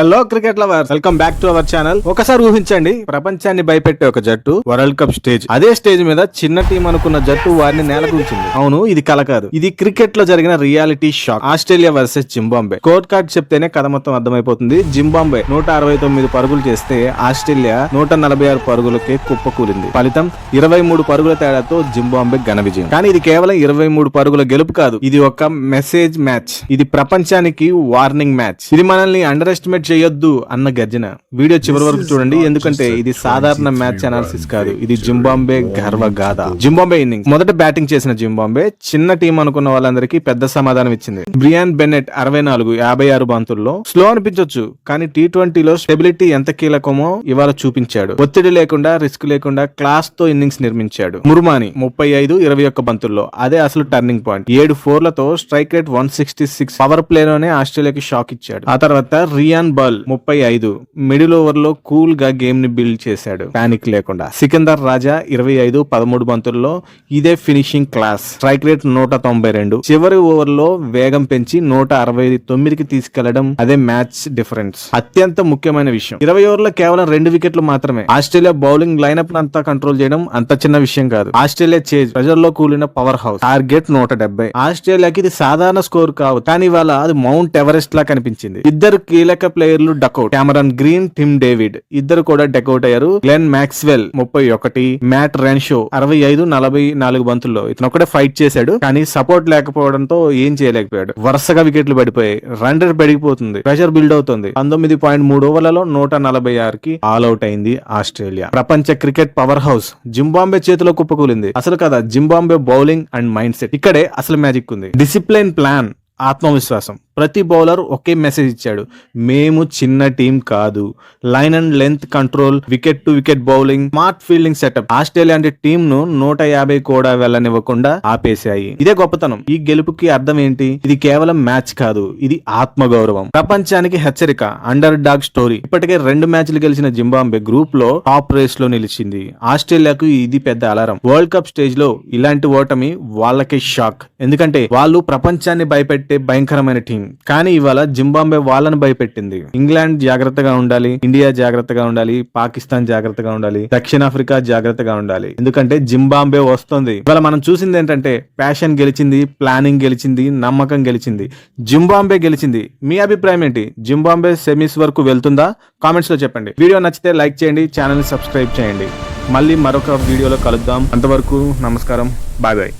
Hello cricket lovers welcome back to our channel ఒకసారి ఊహించండి ప్రపంచాన్ని భయపెట్టే ఒక జట్టు వరల్డ్ కప్ స్టేజ్ అదే స్టేజ్ మీద చిన్న టీం అనుకున్న జట్టు వారిని నేలకూల్చింది అవును ఇది కల కాదు. ఇది క్రికెట్లో జరిగిన reality shock Australia versus Zimbabwe scorecard చెప్తేనే కథ మొత్తం అర్థమైపోతుంది. జింబాంబే నూట అరవై తొమ్మిది పరుగులు చేస్తే ఆస్ట్రేలియా నూట నలభై ఆరు పరుగులకే కుప్పకూలింది. ఫలితం ఇరవై మూడు పరుగుల తేడాతో జింబాంబే ఘన విజయం. కానీ ఇది కేవలం ఇరవై మూడు పరుగుల గెలుపు కాదు. ఇది ఒక మెసేజ్ మ్యాచ్ ఇది ప్రపంచానికి వార్నింగ్ మ్యాచ్ ఇది మనల్ని అండర్ ఎస్టిమేట్ చేయొద్దు అన్న గర్జన. వీడియో చివరి వరకు చూడండి. ఎందుకంటే ఇది సాధారణ మ్యాచ్ అనాలిసిస్ కాదు. ఇది జింబాంబే గర్వ గాథ. జింబాంబే ఇన్నింగ్స్ మొదట బ్యాటింగ్ చేసిన జింబాంబే చిన్న టీం అనుకున్న వాళ్ళందరికీ పెద్ద సమాధానం ఇచ్చింది. బ్రియాన్ బెన్నెట్ అరవై నాలుగు యాభై ఆరు బంతుల్లో స్లో అనిపించొచ్చు. కానీ టీ ట్వంటీలో స్టెబిలిటీ ఎంత కీలకమో ఇవాళ చూపించాడు. ఒత్తిడి లేకుండా రిస్క్ లేకుండా క్లాస్తో ఇన్నింగ్స్ నిర్మించాడు. మురుమాని ముప్పై ఐదు ఇరవై ఒక్క బంతుల్లో అదే అసలు టర్నింగ్ పాయింట్ ఏడు ఫోర్లతో strike rate one sixty six power play లోనే ఆస్ట్రేలియాకి షాక్ ఇచ్చాడు. ఆ తర్వాత రియాన్ బల్ ముప్పై ఐదు. మిడిల్ ఓవర్లో కూల్గా గేమ్ని బిల్డ్ చేశాడు. పానిక్ లేకుండా. సికిందర్ రాజా ఇరవై ఐదు పదమూడు బంతుల్లో ఇదే ఫినిషింగ్ క్లాస్. స్ట్రైక్ రేట్ నూట తొంభై రెండు. చివరి ఓవర్లో వేగం పెంచి నూట అరవై తొమ్మిదికి తీసుకెళ్ళడం అదే మ్యాచ్ డిఫరెన్స్. అత్యంత ముఖ్యమైన విషయం. ఇరవై ఓవర్లో కేవలం రెండు వికెట్లు మాత్రమే. ఆస్ట్రేలియా బౌలింగ్ లైనప్ అంతా కంట్రోల్ చేయడం అంత చిన్న విషయం కాదు. ఆస్ట్రేలియా చేజ్ ప్రజల్లో కూలిన పవర్ హౌస్. టార్గెట్ నూట డెబ్బై. ఆస్ట్రేలియాకి ఇది సాధారణ స్కోర్ కావు. కానీ ఇవాళ అది మౌంట్ ఎవరెస్ట్ లా కనిపించింది. ఇద్దరు కీలక ప్లేయర్లు duck out Cameron Green Tim David. ఇద్దరు కూడా డకౌట్ అయ్యారు. గ్లెన్ మ్యాక్స్వెల్ ముప్పై ఒకటి. మ్యాట్ రెన్షో అరవై ఐదు నలభై నాలుగు బంతుల్లో. ఇతను ఒకటే ఫైట్ చేశాడు కానీ సపోర్ట్ లేకపోవడంతో ఏం చేయలేకపోయాడు. వరుసగా వికెట్లు పడిపోయాయి. రన్ రేట్ పెరిగిపోతుంది. ప్రెషర్ బిల్డ్ అవుతుంది. పంతొమ్మిది పాయింట్ మూడు ఓవర్లలో నూట నలభై ఆరుకి ఆల్ అవుట్ అయింది ఆస్ట్రేలియా. ప్రపంచ క్రికెట్ పవర్ హౌస్. జింబాంబే చేతిలో కుప్పకూలింది అసలు కదా Zimbabwe bowling and mind set. ఇక్కడే అసలు మ్యాజిక్ ఉంది. డిసిప్లైన్ ప్లాన్ ఆత్మవిశ్వాసం. ప్రతి బౌలర్ ఒకే మెసేజ్ ఇచ్చాడు. మేము చిన్న టీం కాదు. Line and length control wicket to wicket bowling smart fielding setup. Australia అంటే టీం ను నూట యాభై కూడా వెళ్ళనివ్వకుండా ఆపేశాయి. ఇదే గొప్పతనం. ఈ గెలుపుకి అర్థం ఏంటి? ఇది కేవలం మ్యాచ్ కాదు. ఇది ఆత్మగౌరవం. ప్రపంచానికి హెచ్చరిక అండర్ డాగ్ స్టోరీ ఇప్పటికే రెండు మ్యాచ్లు గెలిచిన జింబాంబే గ్రూప్లో టాప్ రేస్లో నిలిచింది. ఆస్ట్రేలియాకు ఇది పెద్ద అలారం. వరల్డ్ కప్ స్టేజ్లో ఇలాంటి ఓటమి వాళ్ళకే షాక్. ఎందుకంటే వాళ్ళు ప్రపంచాన్ని భయపెట్టే భయంకరమైన టీం. కానీ ఇవాళ జింబాంబే వాళ్ళని భయపెట్టింది. ఇంగ్లాండ్ జాగ్రత్తగా ఉండాలి ఇండియా జాగ్రత్తగా ఉండాలి పాకిస్తాన్ జాగ్రత్తగా ఉండాలి దక్షిణాఫ్రికా జాగ్రత్తగా ఉండాలి. ఎందుకంటే జింబాంబే వస్తుంది. ఇవాళ మనం చూసింది ఏంటంటే ప్యాషన్ గెలిచింది ప్లానింగ్ గెలిచింది నమ్మకం గెలిచింది. జింబాంబే గెలిచింది. మీ అభిప్రాయం ఏంటి? జింబాంబే సెమీస్ వరకు వెళ్తుందా? కామెంట్స్లో చెప్పండి. వీడియో నచ్చితే లైక్ చేయండి ఛానల్ సబ్స్క్రైబ్ చేయండి. మళ్ళీ మరొక వీడియోలో కలుద్దాం. అంతవరకు నమస్కారం. Bye bye